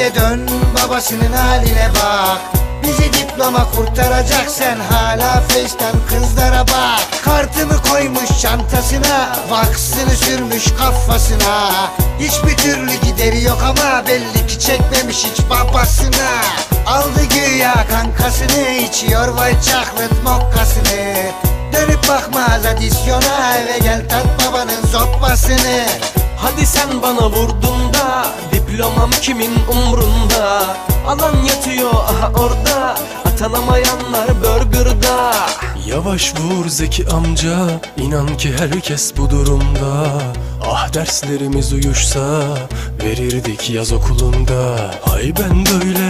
Evine dön babasının haline bak. Bizi diploma kurtaracak sen hala Face'ten kızlara bak. Kartımı koymuş çantasına Vaksını sürmüş kafasına. Hiçbir türlü gideri yok ama belli ki çekmemiş hiç babasına. Aldı güya kankasını içiyor vay chocolate mokkasını. Dönüp bakmaz adisyona eve gel tat babanın zoppasını. Hadi sen bana vurdun da Diplomam kimin umrunda. Alan yatıyor aha orada. Atanamayanlar burgerda. Yavaş vur Zeki amca. İnan ki herkes bu durumda. Ah derslerimiz uyuşsa Verirdik yaz okulunda. Hay ben böyle